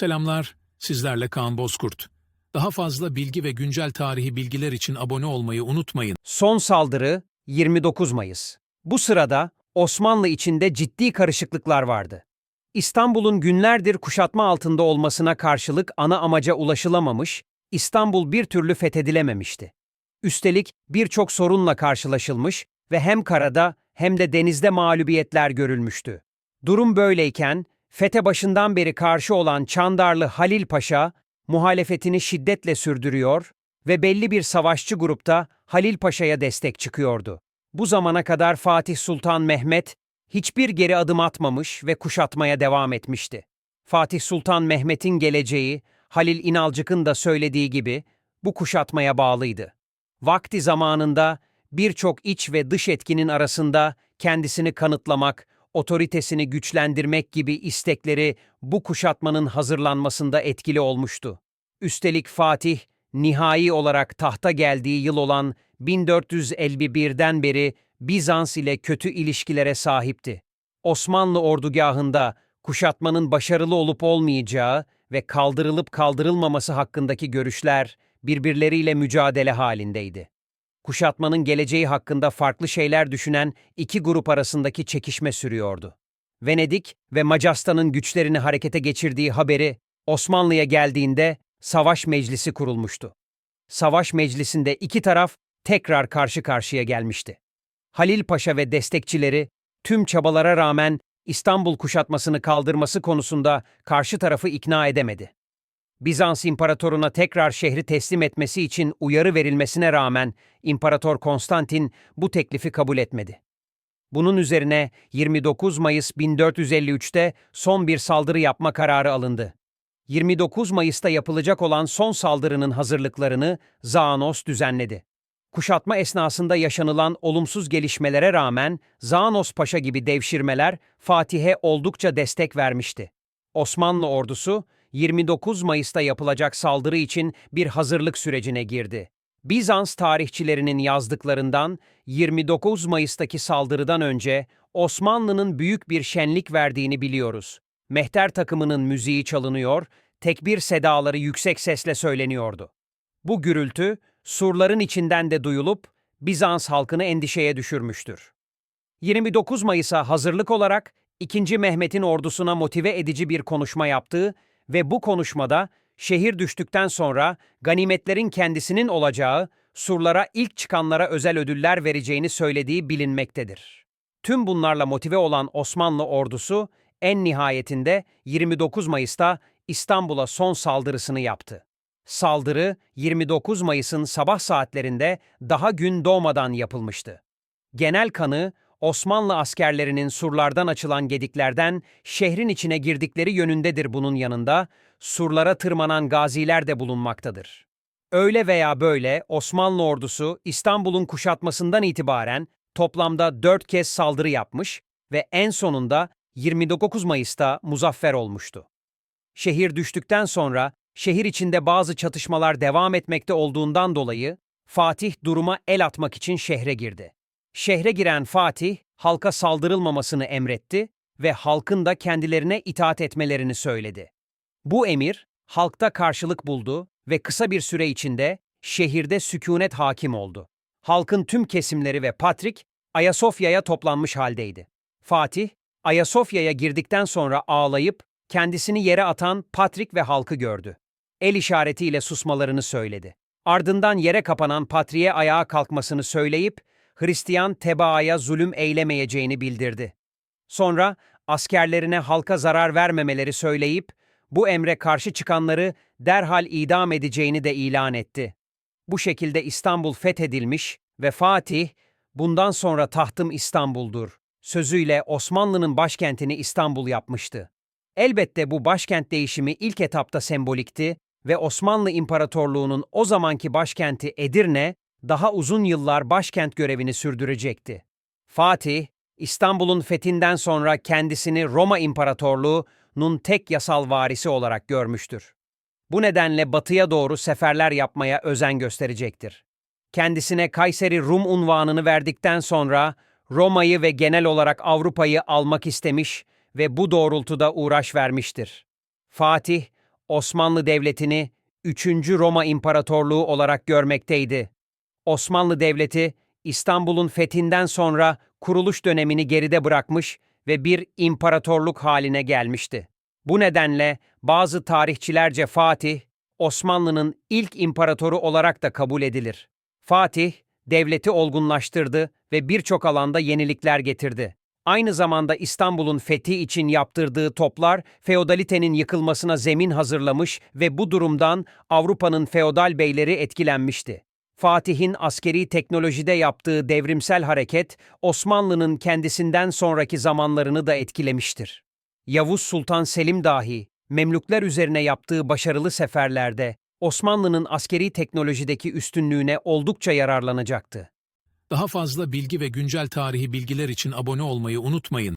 Selamlar, sizlerle Kaan Bozkurt. Daha fazla bilgi ve güncel tarihi bilgiler için abone olmayı unutmayın. Son saldırı 29 Mayıs. Bu sırada Osmanlı içinde ciddi karışıklıklar vardı. İstanbul'un günlerdir kuşatma altında olmasına karşılık ana amaca ulaşılamamış, İstanbul bir türlü fethedilememişti. Üstelik birçok sorunla karşılaşılmış ve hem karada hem de denizde mağlubiyetler görülmüştü. Durum böyleyken, fete başından beri karşı olan Çandarlı Halil Paşa, muhalefetini şiddetle sürdürüyor ve belli bir savaşçı grupta Halil Paşa'ya destek çıkıyordu. Bu zamana kadar Fatih Sultan Mehmet hiçbir geri adım atmamış ve kuşatmaya devam etmişti. Fatih Sultan Mehmet'in geleceği, Halil İnalcık'ın da söylediği gibi bu kuşatmaya bağlıydı. Vakti zamanında birçok iç ve dış etkinin arasında kendisini kanıtlamak, otoritesini güçlendirmek gibi istekleri bu kuşatmanın hazırlanmasında etkili olmuştu. Üstelik Fatih, nihai olarak tahta geldiği yıl olan 1451'den beri Bizans ile kötü ilişkilere sahipti. Osmanlı ordugahında kuşatmanın başarılı olup olmayacağı ve kaldırılıp kaldırılmaması hakkındaki görüşler birbirleriyle mücadele halindeydi. Kuşatmanın geleceği hakkında farklı şeyler düşünen iki grup arasındaki çekişme sürüyordu. Venedik ve Macaristan'ın güçlerini harekete geçirdiği haberi Osmanlı'ya geldiğinde savaş meclisi kurulmuştu. Savaş meclisinde iki taraf tekrar karşı karşıya gelmişti. Halil Paşa ve destekçileri tüm çabalara rağmen İstanbul kuşatmasını kaldırması konusunda karşı tarafı ikna edemedi. Bizans imparatoruna tekrar şehri teslim etmesi için uyarı verilmesine rağmen İmparator Konstantin bu teklifi kabul etmedi. Bunun üzerine 29 Mayıs 1453'te son bir saldırı yapma kararı alındı. 29 Mayıs'ta yapılacak olan son saldırının hazırlıklarını Zaanos düzenledi. Kuşatma esnasında yaşanılan olumsuz gelişmelere rağmen Zaanos Paşa gibi devşirmeler Fatih'e oldukça destek vermişti. Osmanlı ordusu 29 Mayıs'ta yapılacak saldırı için bir hazırlık sürecine girdi. Bizans tarihçilerinin yazdıklarından 29 Mayıs'taki saldırıdan önce Osmanlı'nın büyük bir şenlik verdiğini biliyoruz. Mehter takımının müziği çalınıyor, tekbir sedaları yüksek sesle söyleniyordu. Bu gürültü surların içinden de duyulup Bizans halkını endişeye düşürmüştür. 29 Mayıs'a hazırlık olarak 2. Mehmet'in ordusuna motive edici bir konuşma yaptığı ve bu konuşmada şehir düştükten sonra ganimetlerin kendisinin olacağı, surlara ilk çıkanlara özel ödüller vereceğini söylediği bilinmektedir. Tüm bunlarla motive olan Osmanlı ordusu en nihayetinde 29 Mayıs'ta İstanbul'a son saldırısını yaptı. Saldırı 29 Mayıs'ın sabah saatlerinde daha gün doğmadan yapılmıştı. Genel kanı Osmanlı askerlerinin surlardan açılan gediklerden şehrin içine girdikleri yönündedir bunun yanında, surlara tırmanan gaziler de bulunmaktadır. Öyle veya böyle Osmanlı ordusu İstanbul'un kuşatmasından itibaren toplamda dört kez saldırı yapmış ve en sonunda 29 Mayıs'ta muzaffer olmuştu. Şehir düştükten sonra şehir içinde bazı çatışmalar devam etmekte olduğundan dolayı Fatih duruma el atmak için şehre girdi. Şehre giren Fatih, halka saldırılmamasını emretti ve halkın da kendilerine itaat etmelerini söyledi. Bu emir, halkta karşılık buldu ve kısa bir süre içinde şehirde sükunet hakim oldu. Halkın tüm kesimleri ve Patrik, Ayasofya'ya toplanmış haldeydi. Fatih, Ayasofya'ya girdikten sonra ağlayıp kendisini yere atan Patrik ve halkı gördü. El işaretiyle susmalarını söyledi. Ardından yere kapanan Patriğe ayağa kalkmasını söyleyip Hristiyan tebaaya zulüm eylemeyeceğini bildirdi. Sonra askerlerine halka zarar vermemeleri söyleyip bu emre karşı çıkanları derhal idam edeceğini de ilan etti. Bu şekilde İstanbul fethedilmiş ve Fatih, bundan sonra tahtım İstanbul'dur, sözüyle Osmanlı'nın başkentini İstanbul yapmıştı. Elbette bu başkent değişimi ilk etapta sembolikti ve Osmanlı İmparatorluğu'nun o zamanki başkenti Edirne, daha uzun yıllar başkent görevini sürdürecekti. Fatih, İstanbul'un fethinden sonra kendisini Roma İmparatorluğu'nun tek yasal varisi olarak görmüştür. Bu nedenle batıya doğru seferler yapmaya özen gösterecektir. Kendisine Kayseri Rum unvanını verdikten sonra Roma'yı ve genel olarak Avrupa'yı almak istemiş ve bu doğrultuda uğraş vermiştir. Fatih, Osmanlı Devleti'ni 3. Roma İmparatorluğu olarak görmekteydi. Osmanlı Devleti, İstanbul'un fethinden sonra kuruluş dönemini geride bırakmış ve bir imparatorluk haline gelmişti. Bu nedenle bazı tarihçilerce Fatih, Osmanlı'nın ilk imparatoru olarak da kabul edilir. Fatih, devleti olgunlaştırdı ve birçok alanda yenilikler getirdi. Aynı zamanda İstanbul'un fethi için yaptırdığı toplar feodalitenin yıkılmasına zemin hazırlamış ve bu durumdan Avrupa'nın feodal beyleri etkilenmişti. Fatih'in askeri teknolojide yaptığı devrimsel hareket Osmanlı'nın kendisinden sonraki zamanlarını da etkilemiştir. Yavuz Sultan Selim dahi Memlükler üzerine yaptığı başarılı seferlerde Osmanlı'nın askeri teknolojideki üstünlüğüne oldukça yararlanacaktı. Daha fazla bilgi ve güncel tarihi bilgiler için abone olmayı unutmayın.